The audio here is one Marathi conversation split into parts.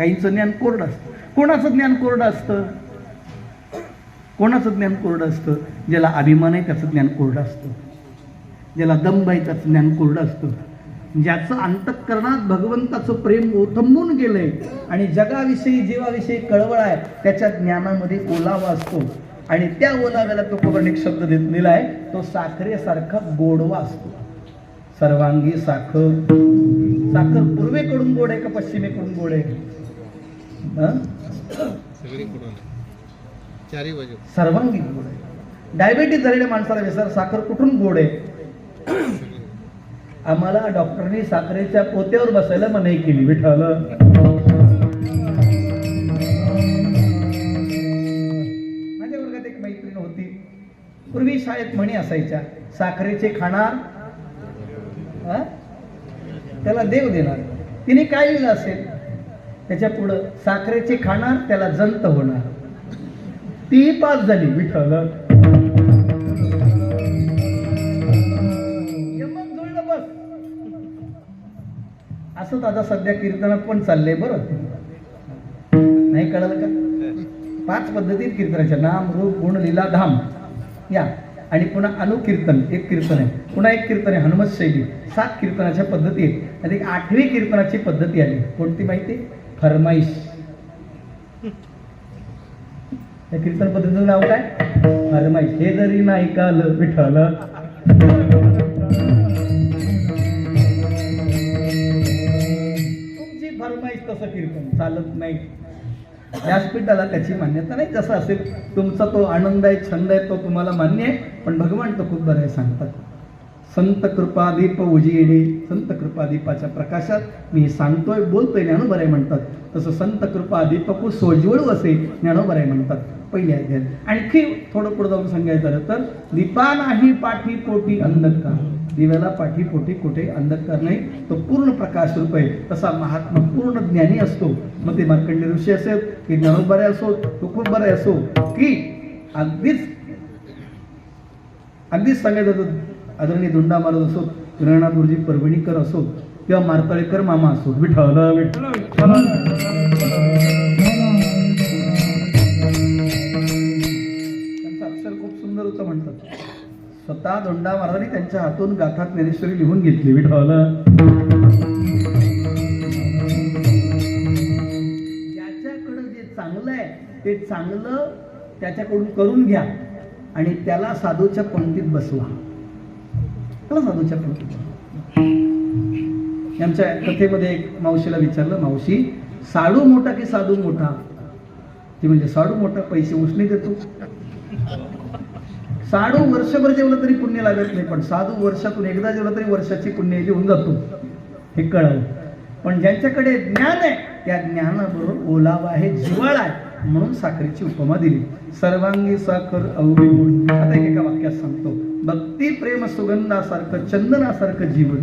काहींचं ज्ञान कोरडं असतं. कोणाचं ज्ञान कोरडं असतं? कोणाचं ज्ञान कोरडं असतं? ज्याला अभिमान आहे त्याचं ज्ञान कोरडं असतं. ज्याला दंभ आहे त्याचं ज्ञान कोरडं असतं. ज्याचं अंतःकरणात भगवंताचं प्रेम ओथंबून गेलंय आणि जगाविषयी जीवाविषयी कळवळ आहे त्याच्या ज्ञानामध्ये ओलावा असतो. आणि त्या ओलाव्याला तो पौराणिक शब्द दिलेला आहे तो साखरेसारखा गोडवा असतो. सर्वांगी साखर. साखर पूर्वेकडून गोड आहे का पश्चिमेकडून गोड आहे? हं? सगळीकडून चारही बाजू. सर्वांगी गोड आहे. डायबेटीस झालेल्या माणसाला विचार साखर कुठून गोड आहे? आम्हाला डॉक्टरनी साखरेच्या पोत्यावर बसायला मनाई केली विठ्ठल. माझ्या वर्गात एक मैत्रीण होती. पूर्वी शाळेत म्हणी असायच्या साखरेचे खाणार हा? त्याला देव देणार. तिने काय लिहिलं असेल? त्याच्या पुढं साखरेचे खाणार त्याला जंत होणार. ती पास झाली विठ्ठल. बस. असंच आता सध्या कीर्तनात पण चाललंय बरं. नाही कळलं का? पाच पद्धतीत कीर्तनाच्या. नाम रूप गुण लीला धाम. या. आणि पुन्हा अनुकीर्तन. एक कीर्तन आहे. पुन्हा एक कीर्तन आहे. हनुमत शैली. सात कीर्तनाच्या पद्धती आहेत. आणि एक आठवी कीर्तनाची पद्धती आली. कोणती माहिती? फरमाईश. या कीर्तन पद्धतीचं नाव काय? फरमाईश. हे जरी नाही काल विठ्ठल? तुमची फरमाईश तसं कीर्तन चालत नाही. व्यासपीठाला त्याची मान्यता नाही. जसं असेल तुमचा तो आनंद आहे छंद आहे तो तुम्हाला मान्य आहे. पण भगवान तो खूप बरं आहे सांगतात. संत कृपादीप उजियडे संत कृपादीपाच्या प्रकाशात मी सांगतोय बोलतोय ज्ञानोबराय म्हणतात. तसं संत कृपादीपकू सोज्वळू असे ज्ञानोबराय म्हणतात. पहिले अध्यायात. आणखी थोडं पुढे जाऊन सांगायचं झालं तर दीपा नाही पाठी पोटी अंधकार. दिव्याला पाठी पोटी कुठे अंधकार नाही तो पूर्ण प्रकाश रूप आहे. तसा महात्मा पूर्ण ज्ञानी असतो. मग ते मार्कंडे ऋषी असेल की ज्ञानोबरे असो तो खूप बरे असो की अगदीच अगदीच सांगायचं आदरणीय दोंडा महाराज असो रंगनाथ गुरुजी परभणीकर असो किंवा मारताळेकर मामा असो विठ्ठल विठ्ठल. विठ्ठल त्यांचं अक्षर खूप सुंदर होतं म्हणतात. स्वतः दोंडा महाराजांनी त्यांच्या हातून गाथा ज्ञानेश्वरी लिहून घेतली विठ्ठल. ज्याच्याकडं जे चांगलं आहे ते चांगलं त्याच्याकडून करून घ्या. आणि त्याला साधूच्या पंक्तीत बसवा. त्याला साधूच्या पंक्तीत आमच्या कथेमध्ये एक मावशीला विचारलं मावशी साडू मोठा की साधू मोठा? ती म्हणजे साडू मोठा पैसे उसने देतो. साडू वर्षभर जेवलं तरी पुण्य लागत नाही पण साधू वर्षातून एकदा जेवलं तरी वर्षाची पुण्य होऊन जातो. हे कळालं. पण ज्यांच्याकडे ज्ञान आहे त्या ज्ञानाबरोबर ओलावा आहे जिवाळा आहे. म्हणून साखरेची उपमा दिली. सर्वांगी साखर अवघड आता एक एका वाक्यात सांगतो. भक्ती प्रेम सुगंधासारखं चंदनासारखं जीवन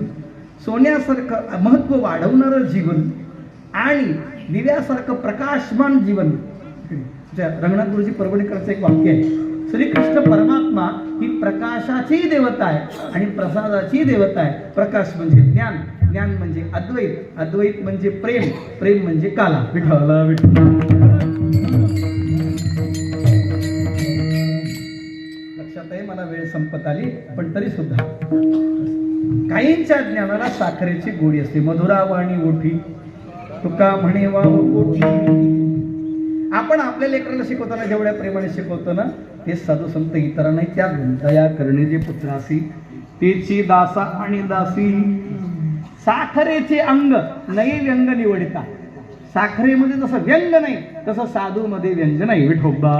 सोन्यासारखं महत्त्व वाढवणारं जीवन आणि दिव्यासारखं प्रकाशमान जीवन. रंगनाथ गुरुजी परभणीकरचं एक वाक्य आहे. श्रीकृष्ण परमात्मा ही प्रकाशाची देवता आहे आणि प्रसादाची देवता आहे. प्रकाश म्हणजे ज्ञान ज्ञान म्हणजे अद्वैत अद्वैत म्हणजे प्रेम प्रेम म्हणजे काला. विठाला विठ्ठल. पण तरी सुद्धा काहींच्या ज्ञानाला साखरेची गोडी असते. मधुरा वाणी ओठी. तुका म्हणे वा कोठी आपण आपल्या लेकराला शिकवताना जेवढ्या प्रेमाने शिकवतो ना ते साधू संत इतरांना त्या दया करणे जे पुत्रासी तेची दासा आणि दासी साखरेचे अंग नाही व्यंग निवडता. साखरेमध्ये जसं व्यंग नाही तसं साधूमध्ये व्यंजन आहे विठोबा.